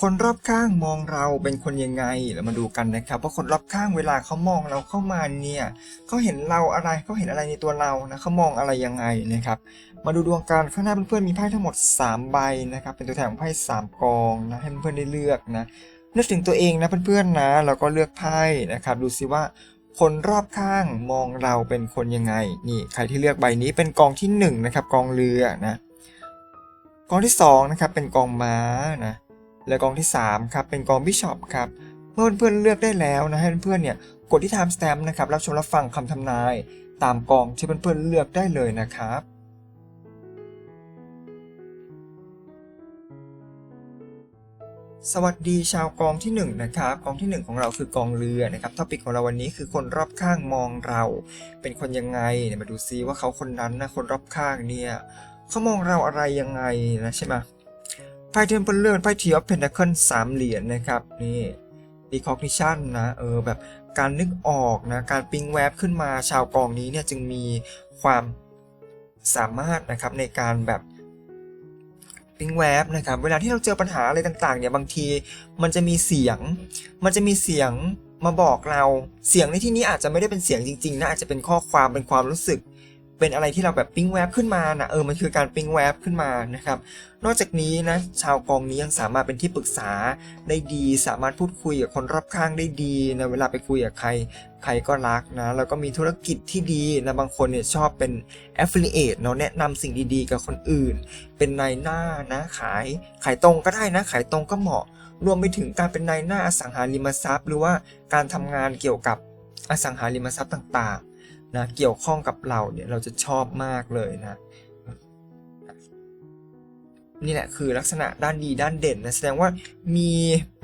คนรอบข้างมองเราเป็นคนยังไงเรามาดูกันนะครับว่าคนรอบข้างเวลาเขามองเราเข้ามาเนี่ยเขาเห็นเราอะไรเขาเห็นอะไรในตัวเรานะเขามองอะไรยังไงนะครับ มาดูดวงการข้างหน้าเพื่อนๆมีไพ่ทั้งหมด 3 ใบนะครับ เป็นตัวแทนของไพ่3กองนะให้เพื่อนๆได้เลือกนะนึกถึงตัวเองนะเพื่อนๆนะแล้วก็เลือกไพ่นะครับ ดูซิว่า คนรอบข้างมองเราเป็นคนยังไง นี่ใครที่เลือกใบนี้เป็นกองที่หนึ่งนะครับกองเรือนะกองที่สองนะครับเป็นกองม้านะและกองที่3ครับเป็นกองบิชอปครับเมื่อเพื่อนเลือกได้แล้วนะให้เพื่อนๆเนี่ยกดที่ time stamp นะครับรับชมรับฟังคำทำนาย ตามกองที่เพื่อนๆเลือกได้เลยนะครับ สวัสดีชาวกองที่1นะครับกองที่ 1 ของเราคือกองเรือนะครับท็อปิกของเราวันนี้คือคนรอบข้างมองเรา เป็นคนยังไงเนี่ยมาดูซิว่าเขาคนนั้นนะคนรอบข้างเนี่ยเขามองเราอะไรยังไงนะใช่ไหมไพ่เทมเพลเลอร์ไพ่ทีออฟเพนท c เคิลสามเหรียญนะครับนี่ดีคอกนิชั่นนะเออแบบการนึกออกนะการปิ๊งแวบขึ้นมาชาวกองนี้เนี่ยจึงมีความสามารถนะครับในการแบบ ปิงแวบนะครับเวลาที่เราเจอปัญหาอะไรต่างๆเนี่ยบางทีมันจะมีเสียง มันจะมีเสียงมาบอกเรา เสียงในที่นี้อาจจะไม่ได้เป็นเสียงจริงๆนะอาจจะเป็นข้อความเป็นความรู้สึก เป็นอะไรที่เราแบบปิ๊งแวบขึ้นมานะเออมันคือการปิ๊งแวบขึ้นมานะครับ นอกจากนี้นะชาวกองนี้ยังสามารถเป็นที่ปรึกษาได้ดี สามารถพูดคุยกับคนรอบข้างได้ดีนะเวลาไปคุยกับใครใครก็รักนะแล้วก็มีธุรกิจที่ดีนะบางคนเนี่ยชอบเป็น affiliate เนาะแนะนำสิ่งดีๆ กับคนอื่น เป็นนายหน้านะขายขายตรงก็ได้นะขายตรงก็เหมาะ รวมไปถึงการเป็นนายหน้าอสังหาริมทรัพย์ หรือว่าการทำงานเกี่ยวกับอสังหาริมทรัพย์ต่างๆ นะเกี่ยวข้องกับเราเนี่ยเราจะชอบมากเลยนะนี่แหละคือลักษณะด้านดีด้านเด่นนะแสดงว่ามี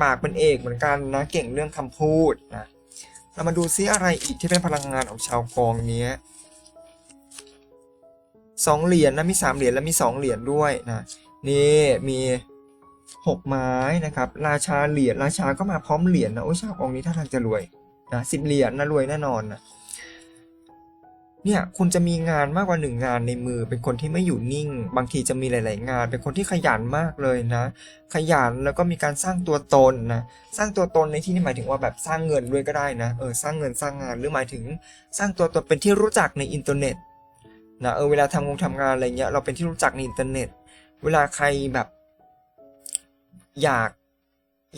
ปากเป็นเอกเหมือนกันนะเก่งเรื่องคำพูดนะเรามาดูซิอะไรอีกที่เป็นพลังงานของชาวกองนี้สองเหรียญนะมีสามเหรียญและมีสองเหรียญด้วยนะนี่มีหกไม้นะครับ ราชาเหรียญราชาก็มาพร้อมเหรียญนะโอ้ยชาวกองนี้ท่าทางจะรวยนะสิบเหรียญนะรวยแน่นอนนะ เนี่ยคุณจะมีงานมากกว่าหนึ่งงานในมือ เป็นคนที่ไม่อยู่นิ่ง บางทีจะมีหลาย ๆ งาน เป็นคนที่ขยันมากเลยนะ ขยันแล้วก็มีการสร้างตัวตนนะ สร้างตัวตนในที่นี้หมายถึงว่าแบบสร้างเงินด้วยก็ได้นะ เออ สร้างเงินสร้างงาน หรือหมายถึงสร้างตัวตนเป็นที่รู้จักในอินเทอร์เน็ตนะ เออ เวลาทำงงทำงานอะไรเงี้ย เราเป็นที่รู้จักในอินเทอร์เน็ต เวลาใครแบบ อยาก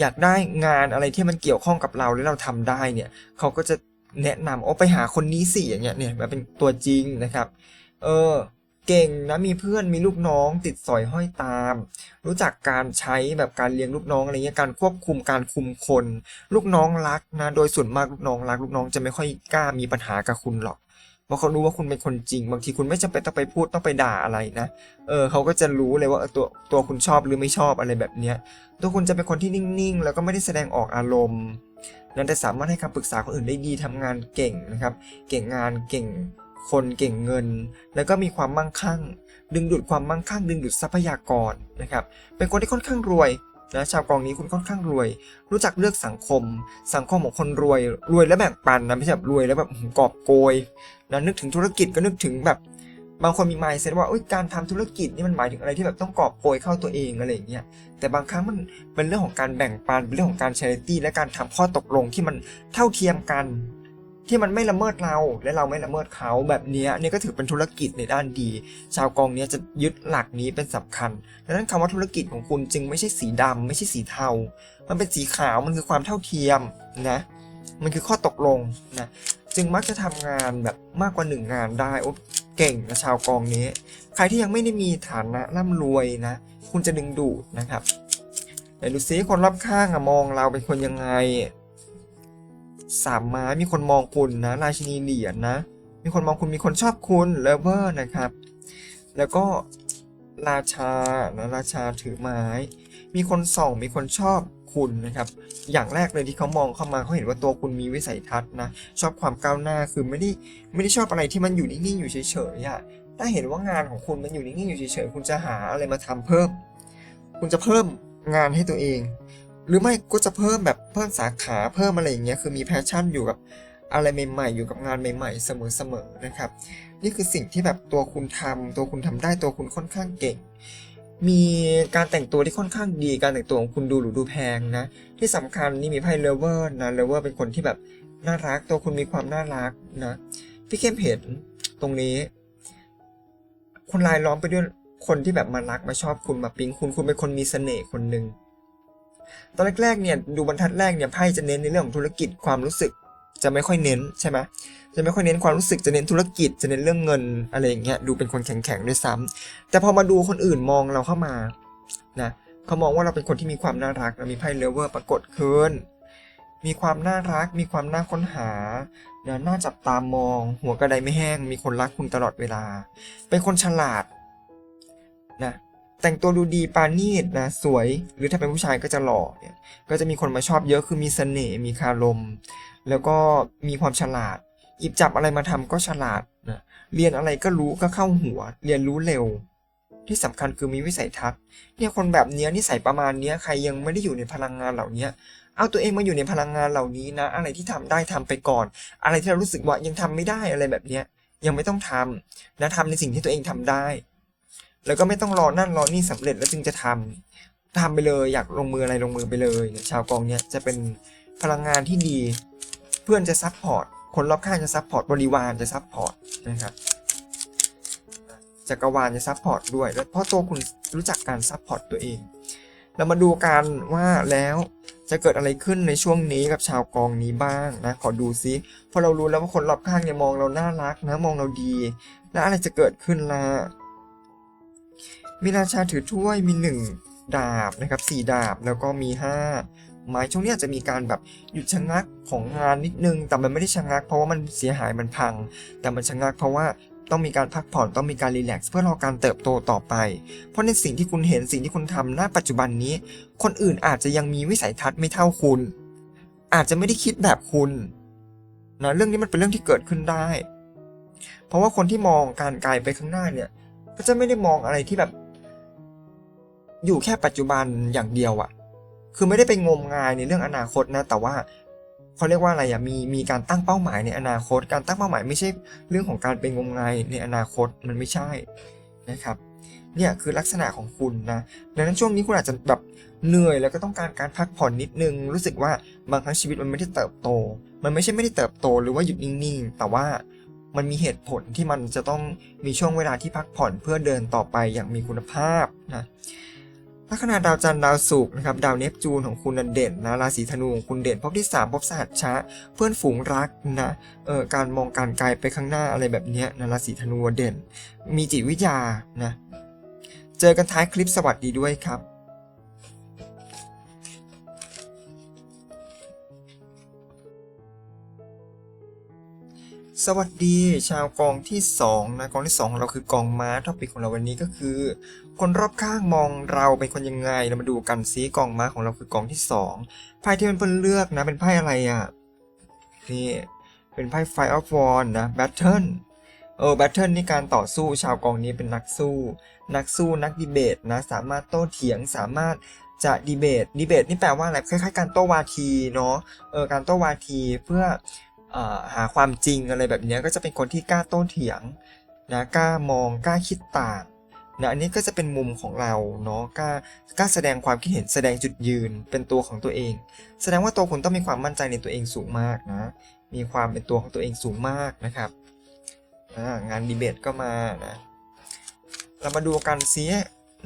อยากได้งานอะไรที่มันเกี่ยวข้องกับเราแล้วเราทำได้เนี่ย เขาก็จะ แนะนำโอ้ไปหาคนนี้สิอย่างเงี้ยเนี่ยมาเป็นตัวจริงนะครับ เออเก่งนะมีเพื่อนมีลูกน้องติดสอยห้อยตาม รู้จักการใช้แบบการเลี้ยงลูกน้องอะไรเงี้ยการควบคุมการคุมคน ลูกน้องรักนะโดยส่วนมากลูกน้องรัก ลูกน้องจะไม่ค่อยกล้ามีปัญหากับคุณหรอกเพราะเขารู้ว่าคุณเป็นคนจริง บางทีคุณไม่จำเป็นต้องไปพูดต้องไปด่าอะไรนะเออเขาก็จะรู้เลยว่าตัวตัวคุณชอบหรือไม่ชอบอะไรแบบเนี้ยตัวคุณจะเป็นคนที่นิ่งๆ แล้วก็ไม่ได้แสดงออกอารมณ์ นั้นแต่สามารถให้คำปรึกษาคนอื่นได้ดีทำงานเก่งนะครับ เก่งงานเก่งคนเก่งเงิน แล้วก็มีความมั่งคั่ง ดึงดูดความมั่งคั่ง ดึงดูดทรัพยากรนะครับ เป็นคนที่ค่อนข้างรวยนะชาวกองนี้คุณค่อนข้างรวย รู้จักเลือกสังคม สังคมของคนรวย รวยแล้วแบ่งปันนะไม่ใช่แบบรวยแล้วแบบกอบโกยนะนึกถึงธุรกิจก็นึกถึงแบบ บางคนมี mindset ว่าการทำธุรกิจนี่มันหมายถึงอะไรที่แบบต้องกอบโกยเข้าตัวเองอะไรอย่างเงี้ยแต่บางครั้งมันเป็นเรื่องของการแบ่งปันเป็นเรื่องของการ charity และการทำข้อตกลงที่มันเท่าเทียมกัน ที่มันไม่ละเมิดเราและเราไม่ละเมิดเขาแบบนี้นี่ก็ถือเป็นธุรกิจในด้านดี ชาวกองเนี้ยจะยึดหลักนี้เป็นสำคัญดังนั้นคำว่าธุรกิจของคุณจึงไม่ใช่สีดำไม่ใช่สีเทา มันเป็นสีขาวมันคือความเท่าเทียมนะมันคือข้อตกลงนะจึงมักจะทำงานแบบมากกว่าหนึ่งงานได้โอ้ เก่งนะชาวกองนี้ ใครที่ยังไม่ได้มีฐานะร่ำรวยนะ คุณจะดึงดูดนะครับไหนดูซิคนรอบข้างอะมองเราเป็นคนยังไงสามไม้มีคนมองคุณนะราชินีเหรียญนะมีคนมองคุณมีคนชอบคุณเลเวอร์นะครับ แล้วก็ราชานะราชาถือไม้ มีคนส่องมีคนชอบ คุณนะครับ อย่างแรกเลยที่เขามองเข้ามาเขาเห็นว่าตัวคุณมีวิสัยทัศน์นะ ชอบความก้าวหน้าคือไม่ได้ไม่ได้ชอบอะไรที่มันอยู่นิ่งๆอยู่เฉยๆอะถ้าเห็นว่างานของคุณมันอยู่นิ่งๆอยู่เฉยๆคุณจะหาอะไรมาทำเพิ่ม คุณจะเพิ่มงานให้ตัวเอง หรือไม่ก็จะเพิ่มแบบเพิ่มสาขาเพิ่มอะไรอย่างเงี้ยคือมีแพชชั่นอยู่กับอะไรใหม่ๆ อยู่กับงานใหม่ๆ เสมอๆนะครับ นี่คือสิ่งที่แบบตัวคุณทำตัวคุณทำได้ตัวคุณค่อนข้างเก่ง มีการแต่งตัวที่ค่อนข้างดีการแต่งตัวของคุณดูหรูดูแพงนะ ที่สำคัญนี่มีไพ่เลเวอร์นะเลเวอร์เป็นคนที่แบบน่ารักตัวคุณมีความน่ารักนะพี่เข้มเห็นตรงนี้คุณลายล้อมไปด้วยคนที่แบบมารักมาชอบคุณมาปิ๊งคุณคุณเป็นคนมีเสน่ห์คนหนึ่งตอนแรกๆเนี่ยดูบรรทัดแรกเนี่ยไพ่จะเน้นในเรื่องของธุรกิจความรู้สึก จะไม่ค่อยเน้นใช่ไหมจะไม่ค่อยเน้นความรู้สึกจะเน้นธุรกิจจะเน้นเรื่องเงินอะไรอย่างเงี้ยดูเป็นคนแข็งๆด้วยซ้ำแต่พอมาดูคนอื่นมองเราเข้ามานะเขามองว่าเราเป็นคนที่มีความน่ารักมีไพ่เลเวอร์ปรากฏขึ้นมีความน่ารัก มีความน่าค้นหานะน่าจับตามอง หัวกระไดไม่แห้ง มีคนรักคุณตลอดเวลา เป็นคนฉลาดนะ แต่งตัวดูดีปานีตนะ สวย หรือถ้าเป็นผู้ชายก็จะหล่อเนี่ย ก็จะมีคนมาชอบเยอะ คือมีเสน่ห์ มีคารม แล้วก็มีความฉลาด หยิบจับอะไรมาทำก็ฉลาดนะเรียนอะไรก็รู้ก็เข้าหัว เรียนรู้เร็ว ที่สำคัญคือมีวิสัยทัศน์เนี่ยคนแบบเนี้ยนิสัยประมาณเนี้ยใครยังไม่ได้อยู่ในพลังงานเหล่าเนี้ยเอาตัวเองมาอยู่ในพลังงานเหล่านี้นะ อะไรที่ทำได้ทำไปก่อน อะไรที่เรารู้สึกว่ายังทำไม่ได้อะไรแบบเนี้ยยังไม่ต้องทำนะทำในสิ่งที่ตัวเองทำได้ แล้วก็ไม่ต้องรอนั่นรอนี่สำเร็จแล้วจึงจะทำทำไปเลยอยากลงมืออะไรลงมือไปเลยเนี่ยชาวกองเนี้ยจะเป็นพลังงานที่ดี เพื่อนจะซัพพอร์ต คนรอบข้างจะซัพพอร์ต บริวารจะซัพพอร์ตนะครับจักรวาลจะซัพพอร์ตด้วย แล้วเพราะตัวคุณรู้จักการซัพพอร์ตตัวเอง เรามาดูกันว่าแล้วจะเกิดอะไรขึ้นในช่วงนี้กับชาวกองนี้บ้างนะ ขอดูซิเพราะเรารู้แล้วว่าคนรอบข้างเนี่ยมองเราน่ารักนะมองเราดี แล้วอะไรจะเกิดขึ้นล่ะมีราชาถือถ้วยมีหนึ่งดาบนะครับสี่ดาบแล้วก็มีห้า ไม้ช่วงนี้อาจจะมีการแบบหยุดชะงักของงานนิดนึง แต่มันไม่ได้ชะงัก เพราะว่ามันเสียหายมันพัง แต่มันชะงักเพราะว่าต้องมีการพักผ่อนต้องมีการรีแลกซ์เพื่อรอการเติบโตต่อไป เพราะในสิ่งที่คุณเห็นสิ่งที่คุณทำณปัจจุบันนี้ คนอื่นอาจจะยังมีวิสัยทัศน์ไม่เท่าคุณ อาจจะไม่ได้คิดแบบคุณนะเรื่องนี้มันเป็นเรื่องที่เกิดขึ้นได้ เพราะว่าคนที่มองการไกลไปข้างหน้าเนี่ย ก็จะไม่ได้มองอะไรที่แบบ อยู่แค่ปัจจุบันอย่างเดียวอะ คือไม่ได้ไปงมงายในเรื่องอนาคตนะ แต่ว่าเขาเรียกว่าอะไรอะมีมีการตั้งเป้าหมายในอนาคต การตั้งเป้าหมายไม่ใช่เรื่องของการไปงมงายในอนาคตมันไม่ใช่นะครับเนี่ยคือลักษณะของคุณนะดังนั้นช่วงนี้คุณอาจจะแบบเหนื่อยแล้วก็ต้องการการพักผ่อนนิดนึง รู้สึกว่าบางครั้งชีวิตมันไม่ได้เติบโต มันไม่ใช่ไม่ได้เติบโตหรือว่าหยุดนิ่งๆ แต่ว่ามันมีเหตุผลที่มันจะต้องมีช่วงเวลาที่พักผ่อนเพื่อเดินต่อไปอย่างมีคุณภาพนะ ลัคนาดาวจันทร์ดาวศุกร์นะครับดาวเนปจูนของคุณนันเด่นนะราศีธนูของคุณเด่นพบที่3พบสหัสชะ เพื่อนฝูงรักนะเอ่อการมองการไกลไปข้างหน้าอะไรแบบเนี้ยนะราศีธนูเด่น มีจิตวิทยานะเจอกันท้ายคลิปสวัสดีด้วยครับสวัสดีชาวกองที่2นะกองที่2ของเราคือกองม้าท็อปิกของเราวันนี้ก็คือ คนรอบข้างมองเราเป็นคนยังไง เรามาดูกันซิกองม้าของเราคือกองที่2ไพ่ที่มันเพิ่นเลือกนะ เป็นไพ่อะไรอะ นี่ เป็นไพ่ Five of War นะ Battle เออ Battle นี่การต่อสู้ชาวกองนี้เป็นนักสู้ นักสู้นักดีเบตนะ สามารถโต้เถียง สามารถจะดีเบต ดีเบตนี่แปลว่าอะไร คล้ายๆ การโต้วาทีเนาะ เออ การโต้วาทีเพื่ออหาความจริงอะไรแบบนี้ก็จะเป็นคนที่กล้าโต้เถียงนะ กล้ามอง กล้าคิดต่าง นะอันนี้ก็จะเป็นมุมของเราเนาะกล้ากล้าแสดงความคิดเห็นแสดงจุดยืนเป็นตัวของตัวเอง แสดงว่าตัวคุณต้องมีความมั่นใจในตัวเองสูงมากนะมีความเป็นตัวของตัวเองสูงมากนะครับงานดีเบตก็มานะเรามาดูกันซิ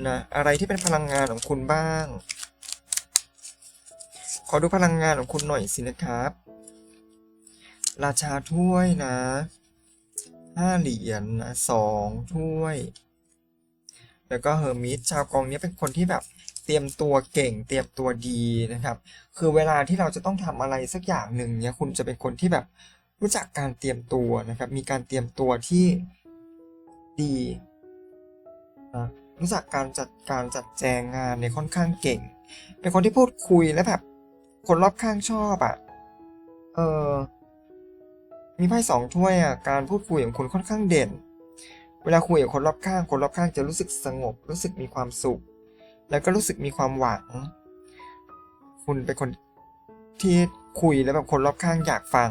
นะอะไรที่เป็นพลังงานของคุณบ้าง ขอดูพลังงานของคุณหน่อยสินะครับ ราชาถ้วยนะห้าเหรียญนะสองถ้วย แล้วก็เฮอร์มิสชาวกองนี้เป็นคนที่แบบเตรียมตัวเก่ง เตรียมตัวดีนะครับ คือเวลาที่เราจะต้องทำอะไรสักอย่างหนึ่งเนี่ยคุณจะเป็นคนที่แบบรู้จักการเตรียมตัวนะครับ มีการเตรียมตัวที่ดีนะรู้จักการจัดการจัดแจงงานเนี่ยค่อนข้างเก่ง เป็นคนที่พูดคุยและแบบคนรอบข้างชอบอะ่ะ เออมีไพ่สองถ้วยอะ การพูดคุยของคุณค่อนข้างเด่น วลาคุยกับคนรอบข้าง คนรอบข้างจะรู้สึกสงบ รู้สึกมีความสุข แล้วก็รู้สึกมีความหวัง คุณเป็นคนที่คุยแล้วแบบคนรอบข้างอยากฟัง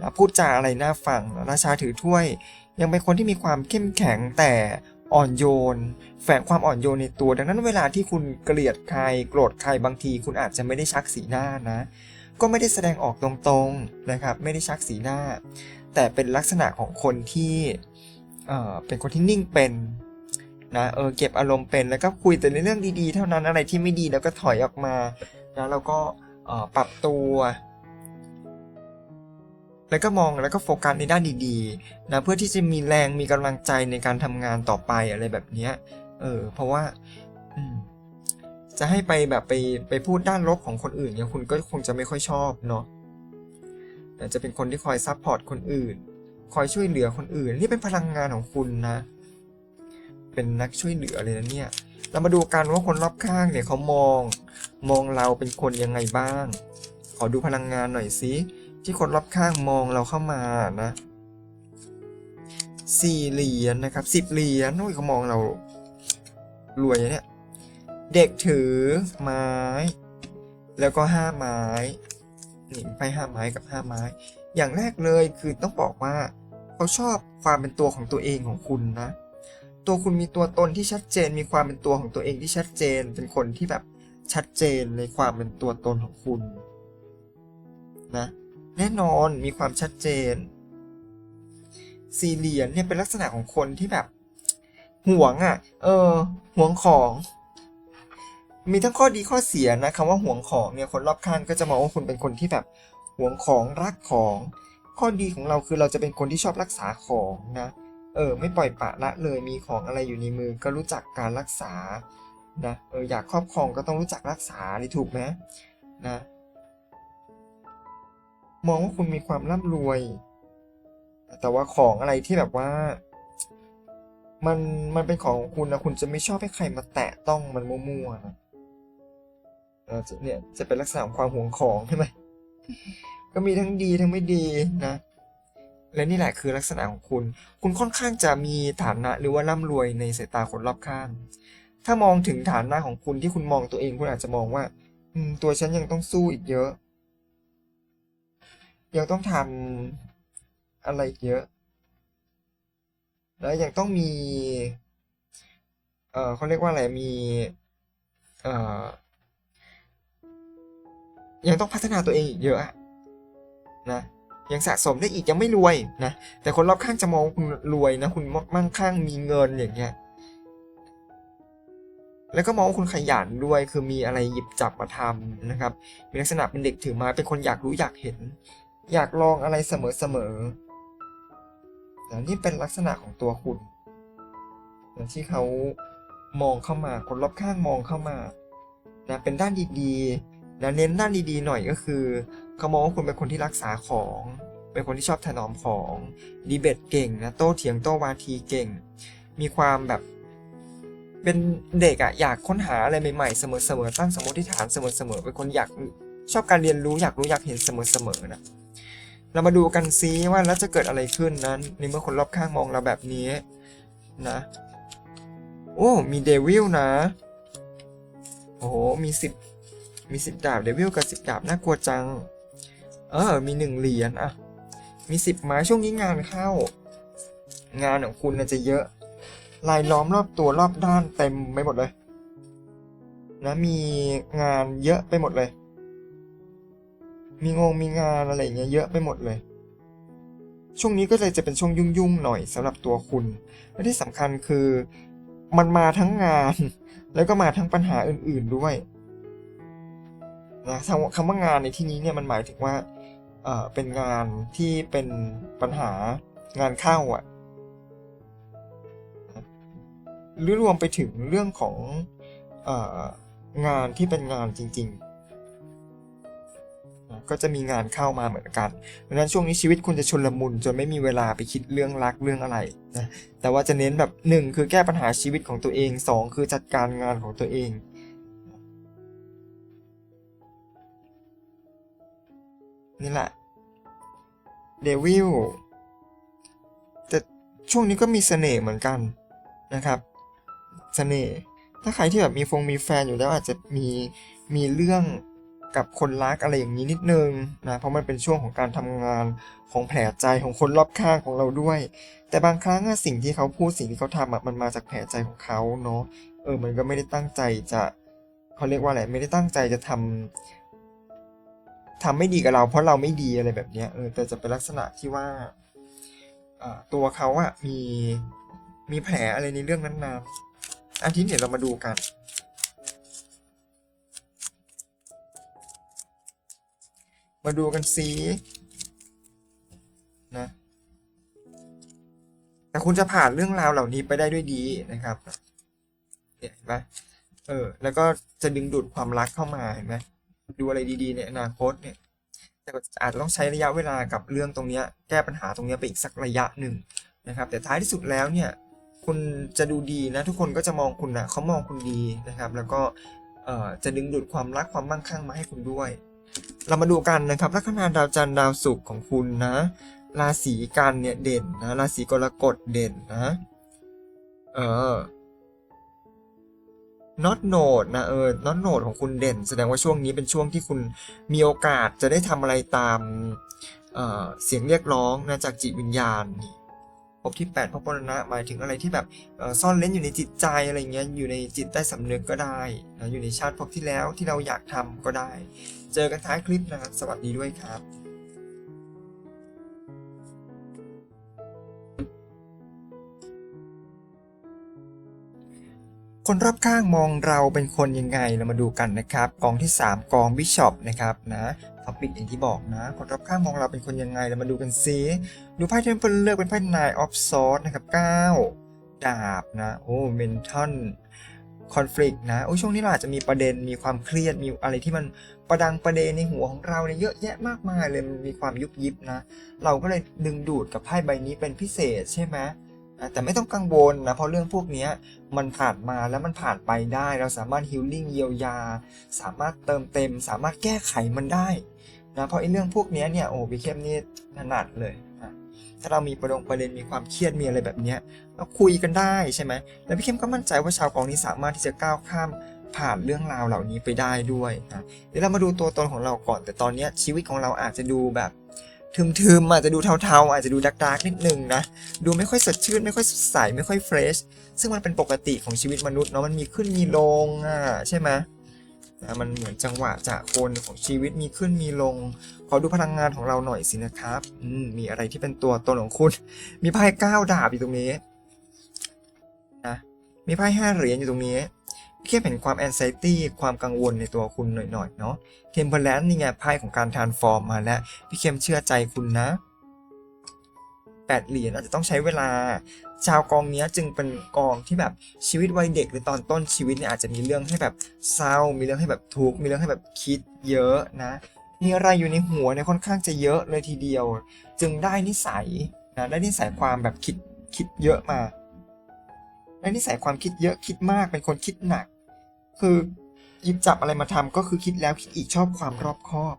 นะพูดจาอะไรน่าฟังราชาถือถ้วย ยังเป็นคนที่มีความเข้มแข็งแต่อ่อนโยน แฝงความอ่อนโยนในตัว ดังนั้นเวลาที่คุณเกลียดใคร โกรธใครบางที คุณอาจจะไม่ได้ชักสีหน้านะ ก็ไม่ได้แสดงออกตรงๆนะครับ ไม่ได้ชักสีหน้า แต่เป็นลักษณะของคนที่ เออเป็นคนที่นิ่งเป็นนะเออเก็บอารมณ์เป็นแล้วก็คุยแต่ในเรื่องดีๆ เท่านั้นอะไรที่ไม่ดีแล้วก็ถอยออกมาแล้วเราก็ปรับตัว แล้วก็มองแล้วก็โฟกัสในด้านดีๆนะเพื่อที่จะมีแรงมีกำลังใจในการทำงานต่อไปอะไรแบบเนี้ยเออเพราะว่าจะให้ไปแบบไปไปพูดด้านลบของคนอื่นเนี่ยคุณก็คงจะไม่ค่อยชอบเนาะแต่จะเป็นคนที่คอยซัพพอร์ตคนอื่น คอยช่วยเหลือคนอื่น นี่เป็นพลังงานของคุณนะ เป็นนักช่วยเหลือเลยนะเนี่ย เรามาดูกันว่าคนรอบข้างเนี่ยเขามอง มองเราเป็นคนยังไงบ้าง ขอดูพลังงานหน่อยสิที่คนรอบข้างมองเราเข้ามานะสี่เหรียญนะครับสิบเหรียญโอ้ยเขามองเรารวยเนี่ย เด็กถือไม้ แล้วก็ห้าไม้นี่ไปห้าไม้กับห้าไม้ อย่างแรกเลยคือต้องบอกว่า เขาชอบความเป็นตัวของตัวเองของคุณนะ ตัวคุณมีตัวตนที่ชัดเจน มีความเป็นตัวของตัวเองที่ชัดเจน เป็นคนที่แบบชัดเจนในความเป็นตัวตนของคุณนะแน่นอนมีความชัดเจนสี่เหรียญเนี่ยเป็นลักษณะของคนที่แบบห่วงอะ่ะ เออห่วงของ มีทั้งข้อดีข้อเสียนะคำว่าห่วงของเนี่ยคนรอบข้างก็จะมองว่าคุณเป็นคนที่แบบห่วงของรักของ ข้อดีของเราคือเราจะเป็นคนที่ชอบรักษาของนะ เออ ไม่ปล่อยปะละเลยมีของอะไรอยู่ในมือก็รู้จักการรักษานะเอออยากครอบครองก็ต้องรู้จักรักษานี่ถูกไหมนะ มองว่าคุณมีความร่ำรวย แต่ว่าของอะไรที่แบบว่า มันมันเป็นของของคุณนะคุณจะไม่ชอบให้ใครมาแตะต้องมันมั่วๆนะเออจะเนี่ยจะเป็นลักษณะของความหวงของใช่ไหม ก็มีทั้งดีทั้งไม่ดีนะ และนี่แหละคือลักษณะของคุณ คุณค่อนข้างจะมีฐานะหรือว่าร่ำรวยในสายตาคนรอบข้าง ถ้ามองถึงฐานะของคุณที่คุณมองตัวเองคุณอาจจะมองว่า อืม ตัวฉันยังต้องสู้อีกเยอะ ยังต้องทำอะไรเยอะ แล้วยังต้องมี เออเขาเรียกว่าอะไร มี เออยังต้องพัฒนาตัวเองอีกเยอะอะ นะยังสะสมได้อีกยังไม่รวยนะแต่คนรอบข้างจะมองคุณรวยนะคุณมั่งคั่งมีเงินอย่างเงี้ยแล้วก็มองว่าคุณขยันด้วยคือมีอะไรหยิบจับมาทำนะครับ มีลักษณะเป็นเด็กถือไม้เป็นคนอยากรู้อยากเห็น อยากลองอะไรเสมอๆแต่นี่เป็นลักษณะของตัวคุณอย่างที่เขามองเข้ามาคนรอบข้างมองเข้ามานะเป็นด้านดีๆนะเน้นด้านดีๆหน่อยก็คือ เขามองว่าคุณเป็นคนที่รักษาของ เป็นคนที่ชอบถนอมของดีเบตเก่งนะโต้เถียงโต้วาทีเก่ง มีความแบบ เป็นเด็กอะอยากค้นหาอะไรใหม่ๆเสมอๆตั้งสมมติฐานเสมอๆเป็นคนอยากชอบการเรียนรู้อยากรู้อยากเห็นเสมอๆนะเรามาดูกันซิว่าแล้วจะเกิดอะไรขึ้นนั้นในเมื่อคนรอบข้างมองเราแบบนี้นะโอ้มีเดวิลนะโอ้โหมีสิบมีสิบดาบเดวิลกับสิบดาบน่ากลัวจัง เออ มีหนึ่งเหรียญอะ มีสิบไม้ช่วงนี้งานเข้า งานของคุณน่ะจะเยอะ ลายล้อมรอบตัวรอบด้านเต็มไปหมดเลย นะมีงานเยอะไปหมดเลย มีงงมีงานอะไรเงี้ยเยอะไปหมดเลย ช่วงนี้ก็เลยจะเป็นช่วงยุ่งๆหน่อยสำหรับตัวคุณและที่สำคัญคือมันมาทั้งงาน แล้วก็มาทั้งปัญหาอื่น ๆด้วยนะคำว่างานในที่นี้เนี่ยมันหมายถึงว่า เออเป็นงานที่เป็นปัญหางานเข้าอะหรือรวมไปถึงเรื่องของเอองานที่เป็นงานจริง ๆ ก็จะมีงานเข้ามาเหมือนกันดังนั้นช่วงนี้ชีวิตคุณจะชนลมุนจนไม่มีเวลาไปคิดเรื่องรักเรื่องอะไรนะแต่ว่าจะเน้นแบบหนึ่งคือแก้ปัญหาชีวิตของตัวเองสองคือจัดการงานของตัวเอง นี่แหละเดวิลแต่ช่วงนี้ก็มีเสน่ห์เหมือนกันนะครับ เสน่ห์ถ้าใครที่แบบมีฟงมีแฟนอยู่แล้วอาจจะมีมีเรื่องกับคนรักอะไรอย่างนี้นิดนึงนะเพราะมันเป็นช่วงของการทำงานของแผลใจของคนรอบข้างของเราด้วย แต่บางครั้งอะสิ่งที่เขาพูดสิ่งที่เขาทำอะมันมาจากแผลใจของเขาเนาะเออมันก็ไม่ได้ตั้งใจจะเขาเรียกว่าอะไรไม่ได้ตั้งใจจะทำ ทำไม่ดีกับเรา เพราะเราไม่ดีอะไรแบบเนี้ยเออแต่จะเป็นลักษณะที่ว่าตัวเขาอะมีมีแผลอะไรในเรื่องนั้นๆอันที่เดี๋ยวเรามาดูกัน มาดูกันซินะแต่คุณจะผ่านเรื่องราวเหล่านี้ไปได้ด้วยดีนะครับเห็นไหมเออ แล้วก็จะดึงดูดความรักเข้ามาเห็นไหม ดูอะไรดีๆในอนาคตเนี่ยแต่อาจจะต้องใช้ระยะเวลากับเรื่องตรงนี้แก้ปัญหาตรงนี้ไปอีกสักระยะหนึ่งนะครับ แต่ท้ายที่สุดแล้วเนี่ยคุณจะดูดีนะทุกคนก็จะมองคุณนะเขามองคุณดีนะครับ แล้วก็จะดึงดูดความรักความมั่งคั่งมาให้คุณด้วย เรามาดูกันนะครับลัคนาดาวจันทร์ดาวศุกร์ของคุณนะราศีกันเนี่ยเด่นนะราศีกรกฎเด่นนะเออ not node นะเออ not node ของคุณเด่น แสดงว่าช่วงนี้เป็นช่วงที่คุณมีโอกาสจะได้ทำอะไรตามเเสียงเรียกร้องนะจากจิตวิญญาณนี่พบที่8พบปรณะหมายถึงอะไรที่แบบซ่อนเล้นอยู่ในจิตใจอะไรเงี้ยอยู่ในจิตใต้สำนึกก็ได้นะอยู่ในชาติภพที่แล้วที่เราอยากทำก็ได้ เจอกันท้ายคลิปนะครับสวัสดีด้วยครับ คนรอบข้างมองเราเป็นคนยังไงเรามาดูกันนะครับ กองที่ 3 กองบิชอปนะครับนะท็อปิกอย่างที่บอกนะ คนรอบข้างมองเราเป็นคนยังไงเรามาดูกันซิดูไพ่เทมเพิลเลือกเป็นไพ่นายออฟซอสนะครับ9ดาบนะโอ้เมนทัลคอน FLICT นะโอ้ช่วงนี้เราอาจจะมีประเด็นมีความเครียดมีอะไรที่มันประดังประเด็นในหัวของเราเนี่ยเยอะแยะมากมายเลยมันมีความยุบยิบนะ เราก็เลยดึงดูดกับไพ่ใบนี้เป็นพิเศษใช่ไหม แต่ไม่ต้องกังวลนะ เพราะเรื่องพวกนี้มันผ่านมาแล้วมันผ่านไปได้ เราสามารถฮิลลิ่งเยียวยา สามารถเติมเต็ม สามารถแก้ไขมันได้นะเพราะไอ้เรื่องพวกนี้เนี่ยโอ้พี่เข้มนี่ถนัดเลยนะถ้าเรามีประดงประเด็นมีความเครียดมีอะไรแบบนี้เราคุยกันได้ใช่ไหมแล้วพี่เข้มก็มั่นใจว่าชาวกองนี้สามารถที่จะก้าวข้ามผ่านเรื่องราวเหล่านี้ไปได้ด้วยนะเดี๋ยวเรามาดูตัวตนของเราก่อน แต่ตอนนี้ชีวิตของเราอาจจะดูแบบ ทึมๆอาจจะดูเทาๆ อาจจะดูดักๆนิดนึงนะ ดูไม่ค่อยสดชื่น ไม่ค่อยสดใส ไม่ค่อยเฟรช ซึ่งมันเป็นปกติของชีวิตมนุษย์เนาะ มันมีขึ้นมีลงอะใช่ไหมมันเหมือนจังหวะจะโคนของชีวิตมีขึ้นมีลง ขอดูพลังงานของเราหน่อยสินะครับมมีอะไรที่เป็นตัวตนของคุณ มีไพ่เก้าดาบอยู่ตรงนี้นะ มีไพ่ห้าเหรียญอยู่ตรงนี้ พี่เห็นความแอนไซตี้ความกังวลในตัวคุณหน่อยๆเนาะเทมเพลแลนนี่ไงไพ่ของการทานฟอร์มมาแล้ว พี่เข้มเชื่อใจคุณนะแปดเหรียญอาจจะต้องใช้เวลา ชาวกองเนี้ยจึงเป็นกองที่แบบชีวิตวัยเด็กหรือตอนต้นชีวิตเนี่ยอาจจะมีเรื่องให้แบบเศร้า มีเรื่องให้แบบทุกข์มีเรื่องให้แบบคิดเยอะนะ มีอะไรอยู่ในหัวเนี่ยค่อนข้างจะเยอะเลยทีเดียว จึงได้นิสัยนะได้นิสัยความแบบคิดคิดเยอะมาได้นิสัยความคิดเยอะคิดมากเป็นคนคิดหนัก คือหยิบจับอะไรมาทำก็คือคิดแล้วคิดอีกชอบความรอบคอบ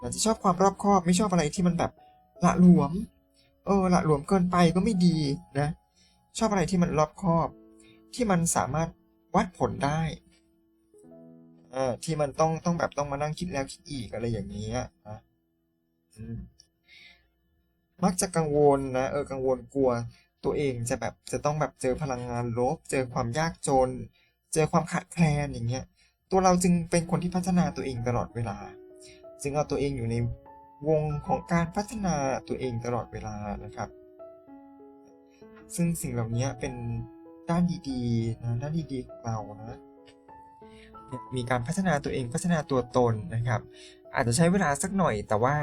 นะจะชอบความรอบคอบไม่ชอบอะไรที่มันแบบละหลวม เออละหลวมเกินไปก็ไม่ดีนะ ชอบอะไรที่มันรอบคอบ ที่มันสามารถวัดผลได้เออที่มันต้องต้องแบบต้องมานั่งคิดแล้วคิดอีกอะไรอย่างนี้ยนะมักจะกังวลนะเออกังวลกลัวตัวเองจะแบบจะต้องแบบเจอพลังงานลบ เจอความยากจน เจอความขาดแคลนอย่างเงี้ย ตัวเราจึงเป็นคนที่พัฒนาตัวเองตลอดเวลา จึงเอาตัวเองอยู่ในวงของการพัฒนาตัวเองตลอดเวลานะครับ ซึ่งสิ่งเหล่านี้เป็นด้านดีๆนะด้านดีๆของเรานะมีการพัฒนาตัวเองพัฒนาตัวตนนะครับ อาจจะใช้เวลาสักหน่อยแต่ว่า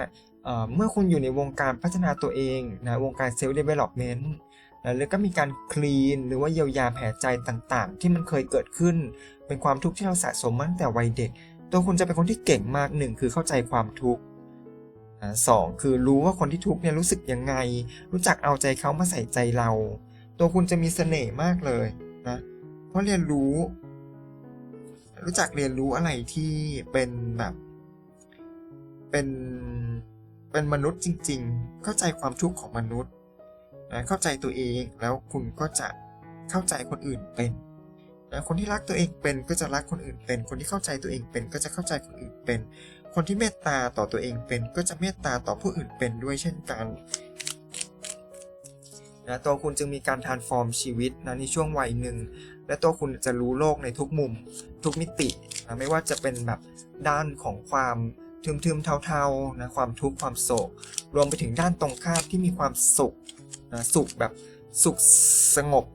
เเมื่อคุณอยู่ในวงการพัฒนาตัวเองนะวงการเซลล์เดเวล็อปเมนต์ แล้วก็มีการคลีนหรือว่าเยียวยาแผลใจต่างๆ ที่มันเคยเกิดขึ้น เป็นความทุกข์ที่เราสะสมมาตั้งแต่วัยเด็ก ตัวคุณจะเป็นคนที่เก่งมากหนึ่งคือเข้าใจความทุกข์สองคือรู้ว่าคนที่ทุกข์เนี่ยรู้สึกยังไง รู้จักเอาใจเขามาใส่ใจเรา ตัวคุณจะมีเสน่ห์มากเลยนะเพราะเรียนรู้ รู้จักเรียนรู้อะไรที่เป็นแบบเป็นเป็นมนุษย์จริง ๆ เข้าใจความทุกข์ของมนุษย์ เข้าใจตัวเองแล้วคุณก็จะเข้าใจคนอื่นเป็นนะคนที่รักตัวเองเป็นก็จะรักคนอื่นเป็น คนที่เข้าใจตัวเองเป็นก็จะเข้าใจคนอื่นเป็น คนที่เมตตาต่อตัวเองเป็น ก็จะเมตตาต่อผู้อื่นเป็นด้วยเช่นกันนะตัวคุณจึงมีการทานฟอร์มชีวิตนะในช่วงวัยหนึ่ง และตัวคุณจะรู้โลกในทุกมุม ทุกมิตินะไม่ว่าจะเป็นแบบด้านของความ ทึมๆเทาๆนะความทุกข์ความโศก รวมไปถึงด้านตรงข้ามที่มีความสุขนะสุขแบบสุขสงบ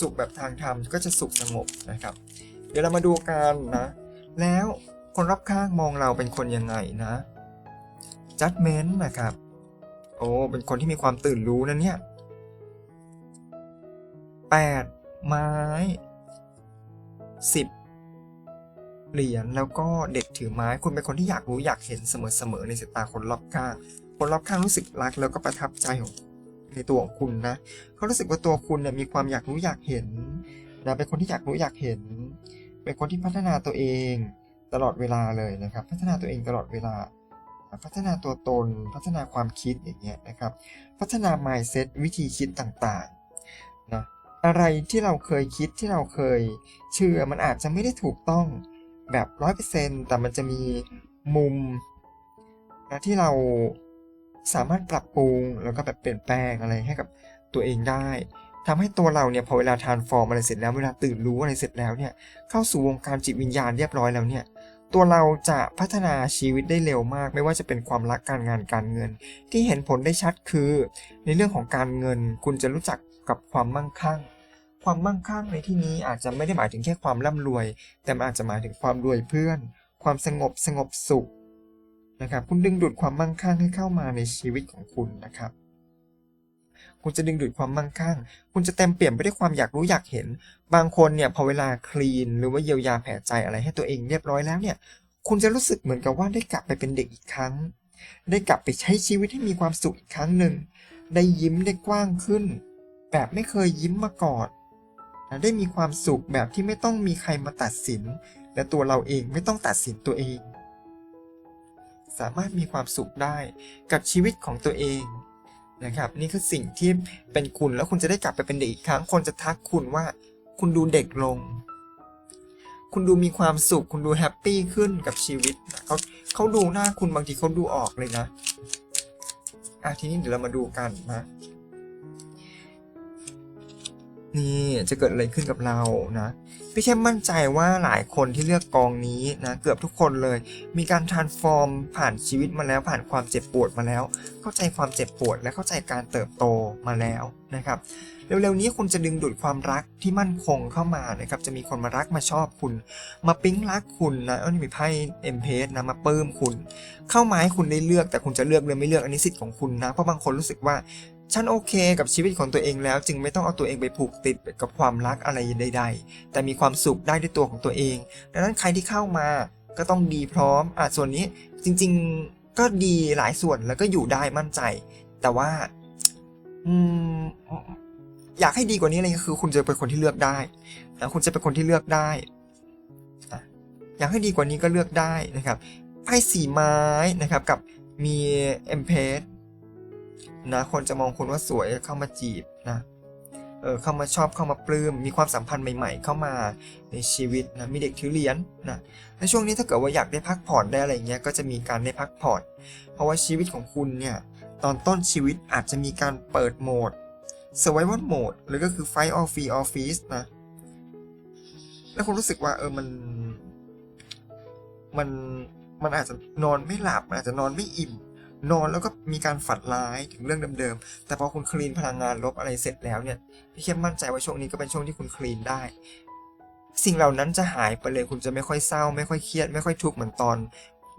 สุขแบบทางธรรมก็จะสุขสงบนะครับ เดี๋ยวเรามาดูกันนะ แล้วคนรอบข้างมองเราเป็นคนยังไงนะ judgment นะครับ โอ้เป็นคนที่มีความตื่นรู้นะเนี่ยแปดไม้สิบ เหรียญแล้วก็เด็กถือไม้คุณเป็นคนที่อยากรู้อยากเห็นเสมอๆในสายตาคนรอบข้าง คนรอบข้างรู้สึกรักแล้วก็ประทับใจของในตัวของคุณนะเขารู้สึกว่าตัวคุณเนี่ยมีความอยากรู้อยากเห็นนะเป็นคนที่อยากรู้อยากเห็น เป็นคนที่พัฒนาตัวเองตลอดเวลาเลยนะครับ พัฒนาตัวเองตลอดเวลา พัฒนาตัวตน พัฒนาความคิดอย่างเงี้ยนะครับ พัฒนา mindset วิธีคิดต่างๆนะอะไรที่เราเคยคิดที่เราเคยเชื่อมันอาจจะไม่ได้ถูกต้อง แบบร้อยเปอร์เซ็นต์แต่มันจะมีมุมนะที่เราสามารถปรับปรุงแล้วก็แบบเปลี่ยนแปลงอะไรให้กับตัวเองได้ทำให้ตัวเราเนี่ยพอเวลาทานฟอร์มอะไรเสร็จแล้วเวลาตื่นรู้อะไรเสร็จแล้วเนี่ยเข้าสู่วงการจิตวิญญาณเรียบร้อยแล้วเนี่ยตัวเราจะพัฒนาชีวิตได้เร็วมาก ไม่ว่าจะเป็นความรักการงานการเงิน ที่เห็นผลได้ชัดคือ ในเรื่องของการเงินคุณจะรู้จักกับความมั่งคั่ง ความมั่งคั่งในที่นี้อาจจะไม่ได้หมายถึงแค่ความร่ำรวย แต่มันอาจจะหมายถึงความรวยเพื่อน ความสงบสงบสุขนะครับ คุณดึงดูดความมั่งคั่งให้เข้ามาในชีวิตของคุณนะครับ คุณจะดึงดูดความมั่งคั่ง คุณจะเต็มเปี่ยมไปด้วยความอยากรู้อยากเห็น บางคนเนี่ยพอเวลาคลีน หรือว่าเยียวยาแผลใจอะไรให้ตัวเองเรียบร้อยแล้วเนี่ย คุณจะรู้สึกเหมือนกับว่าได้กลับไปเป็นเด็กอีกครั้ง ได้กลับไปใช้ชีวิตให้มีความสุขอีกครั้งหนึ่ง ได้ยิ้มได้กว้างขึ้น แบบไม่เคยยิ้มมาก่อน นะได้มีความสุขแบบที่ไม่ต้องมีใครมาตัดสิน และตัวเราเองไม่ต้องตัดสินตัวเอง สามารถมีความสุขได้กับชีวิตของตัวเองนะครับ นี่คือสิ่งที่เป็นคุณแล้วคุณจะได้กลับไปเป็นเด็กอีกครั้งคนจะทักคุณว่า คุณดูเด็กลง คุณดูมีความสุข คุณดูแฮปปี้ขึ้นกับชีวิตเขาเขาดูหน้าคุณบางทีเขาดูออกเลยนะอะทีนี้เดี๋ยวเรามาดูกันนะ นี่จะเกิดอะไรขึ้นกับเรานะพี่เข้มมั่นใจว่าหลายคนที่เลือกกองนี้นะเกือบทุกคนเลย มีการทรานส์ฟอร์มผ่านชีวิตมาแล้วผ่านความเจ็บปวดมาแล้ว เข้าใจความเจ็บปวดและเข้าใจการเติบโตมาแล้วนะครับเร็วๆนี้คุณจะดึงดูดความรักที่มั่นคงเข้ามานะครับจะมีคนมารักมาชอบคุณ มาปิ๊งรักคุณนะเอ้ยมีไพ่เอ็มเพสนะมาปลื้มคุณ เข้ามาให้คุณได้เลือกแต่คุณจะเลือกหรือไม่เลือกอันนี้สิทธิ์ของคุณนะเพราะบางคนรู้สึกว่า ฉันโอเคกับชีวิตของตัวเองแล้วจึงไม่ต้องเอาตัวเองไปผูกติดกับความรักอะไรใด ๆ แต่มีความสุขได้ด้วยตัวของตัวเอง ดังนั้นใครที่เข้ามาก็ต้องดีพร้อมอะส่วนนี้จริงๆก็ดีหลายส่วนแล้วก็อยู่ได้มั่นใจ แต่ว่าอืมอยากให้ดีกว่านี้เลยคือ คุณจะเป็นคนที่เลือกได้นะคุณจะเป็นคนที่เลือกได้อะอยากให้ดีกว่านี้ก็เลือกได้นะครับไพ่สีไม้นะครับกับมีเอ็มเพส นะคนจะมองคุณว่าสวยเข้ามาจีบนะเออเข้ามาชอบเข้ามาปลื้มมีความสัมพันธ์ใหม่ ๆ เข้ามาในชีวิตนะมีเด็กถือเหรียญนะในช่วงนี้ถ้าเกิดว่าอยากได้พักผ่อนได้อะไรเงี้ยก็จะมีการได้พักผ่อน เพราะว่าชีวิตของคุณเนี่ยตอนต้นชีวิตอาจจะมีการเปิดโหมด survival mode หรือก็คือ fight or flee or feast นะแล้วคุณรู้สึกว่าเออมันมันมันอาจจะนอนไม่หลับอาจจะนอนไม่อิ่ม นอนแล้วก็มีการฝันร้ายถึงเรื่องเดิมๆ แต่พอคุณคลีนพลังงานลบอะไรเสร็จแล้วเนี่ยพี่เข้มมั่นใจว่าช่วงนี้ก็เป็นช่วงที่คุณคลีนได้ สิ่งเหล่านั้นจะหายไปเลยคุณจะไม่ค่อยเศร้า ไม่ค่อยเครียด ไม่ค่อยทุกข์เหมือนตอน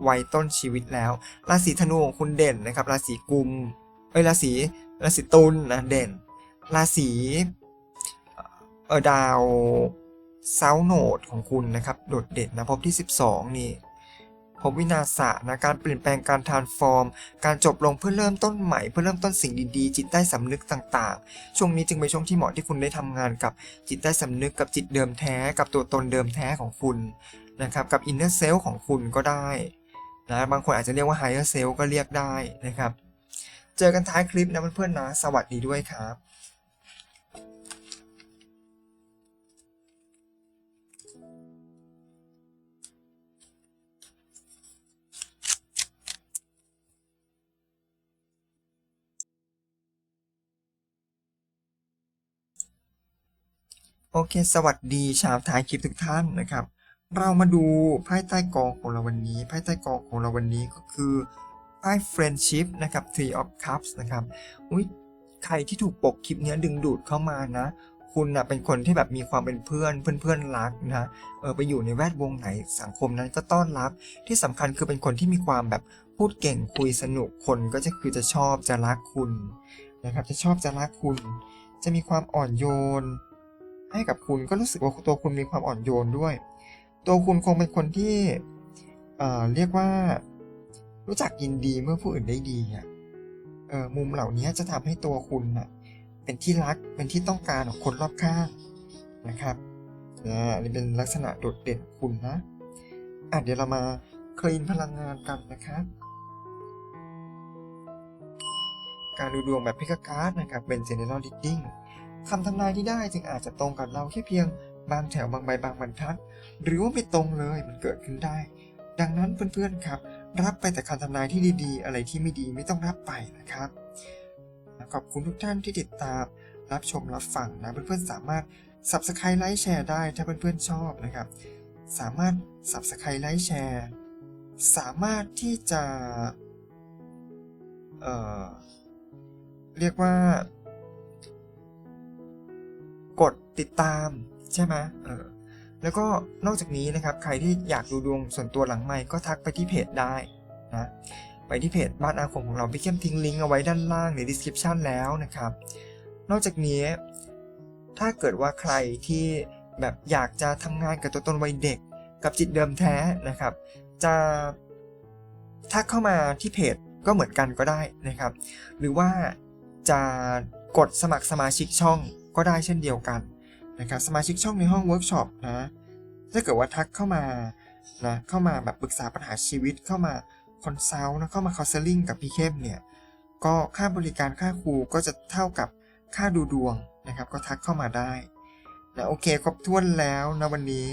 วัยต้นชีวิตแล้ว ราศีธนูของคุณเด่นนะครับ ราศีกุมเอ้ยราศีราศีตุลนะเด่น ราศีเออดาวเซาโนดของคุณนะครับ โดดเด่นนะพบที่ 12 นี่ พบวินาศะนะการเปลี่ยนแปลงการทานฟอร์ม การจบลงเพื่อเริ่มต้นใหม่ เพื่อเริ่มต้นสิ่งดีๆ จิตใต้สำนึกต่างๆ ช่วงนี้จึงเป็นช่วงที่เหมาะที่คุณได้ทำงานกับจิตใต้สำนึกกับจิตเดิมแท้ กับตัวตนเดิมแท้ของคุณนะครับกับอินเนอร์เซลล์ของคุณก็ได้นะบางคนอาจจะเรียกว่าไฮเออร์เซลล์ก็เรียกได้นะครับ เจอกันท้ายคลิปนะเพื่อนๆนะ สวัสดีด้วยครับ โอเค สวัสดีชาวท้ายคลิปทุกท่านนะครับ เรามาดูไพ่ใต้กองของเราวันนี้ไพ่ใต้กองของเราวันนี้ก็คือไพ่ friendship นะครับ three of cups นะครับอุ้ยใครที่ถูกปกคลิปเนี้ดึงดูดเข้ามานะ คุณนะเป็นคนที่แบบมีความเป็นเพื่อนเพื่อนเพื่อนรักนะเออไปอยู่ในแวดวงไหนสังคมนั้นก็ต้อนรับ ที่สำคัญคือเป็นคนที่มีความแบบพูดเก่งคุยสนุกคนก็จะคือจะชอบจะรักคุณนะครับจะชอบจะรักคุณ จะมีความอ่อนโยน ให้กับคุณก็รู้สึกว่าตัวคุณมีความอ่อนโยนด้วย ตัวคุณคงเป็นคนที่เอ่อเรียกว่า รู้จักยินดีเมื่อผู้อื่นได้ดีอะเออมุมเหล่านี้จะทำให้ตัวคุณน่ะเป็นที่รักเป็นที่ต้องการของคนรอบข้างนะครับนะอันนี้เป็นลักษณะโดดเด่นคุณนะอะเดี๋ยวเรามาคลีนพลังงานกันนะครับ การดูดวงแบบพิกการ์ดนะครับเป็น general reading คำทำนายที่ได้จึงอาจจะตรงกับเราแค่เพียงบางแถวบางใบบางบรรทัด หรือว่าไม่ตรงเลยมันเกิดขึ้นได้ ดังนั้นเพื่อนๆครับ รับไปแต่คำทำนายที่ดีๆ อะไรที่ไม่ดีไม่ต้องรับไปนะครับขอบคุณทุกท่านที่ติดตาม รับชมรับฟังนะเพื่อนๆสามารถ subscribe ไลค์แชร์ได้ถ้าเพื่อนๆชอบนะครับ สามารถ subscribe ไลค์แชร์สามารถที่จะ เอ่อ เรียกว่า ติดตามใช่ไหมเออแล้วก็นอกจากนี้นะครับ ใครที่อยากดูดวงส่วนตัวหลังไมค์ก็ทักไปที่เพจได้นะไปที่เพจบ้านอาคมของเราพี่เข้มทิ้งลิงก์เอาไว้ด้านล่างใน description แล้วนะครับ นอกจากนี้ ถ้าเกิดว่าใครที่แบบอยากจะทำงานกับตัวตนวัยเด็ก กับจิตเดิมแท้นะครับ จะทักเข้ามาที่เพจก็เหมือนกันก็ได้นะครับ หรือว่าจะกดสมัครสมาชิกช่องก็ได้เช่นเดียวกัน นะครับสมาชิกช่องในห้องเวิร์กช็อปนะถ้าเกิดว่าทักเข้ามานะเข้ามาแบบปรึกษาปัญหาชีวิตเข้ามาคอนซัลท์นะเข้ามาคอนซัลลิ่งกับพี่เข้มเนี่ยก็ค่าบริการค่าครูก็จะเท่ากับค่าดูดวงนะครับ ก็ทักเข้ามาได้นะโอเคครบถ้วนแล้วนะวันนี้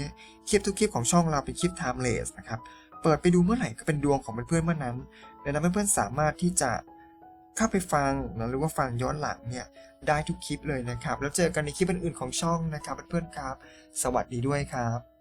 คลิปทุกคลิปของช่องเราเป็นคลิป timeless นะครับเปิดไปดูเมื่อไหร่ก็เป็นดวงของเพื่อนๆเมื่อนั้นดังนั้นเพื่อนๆสามารถที่จะ เข้าไปฟังนะหรือว่าฟังย้อนหลังเนี่ยได้ทุกคลิปเลยนะครับ แล้วเจอกันในคลิปอื่นๆของช่องนะครับเพื่อนๆครับ สวัสดีด้วยครับ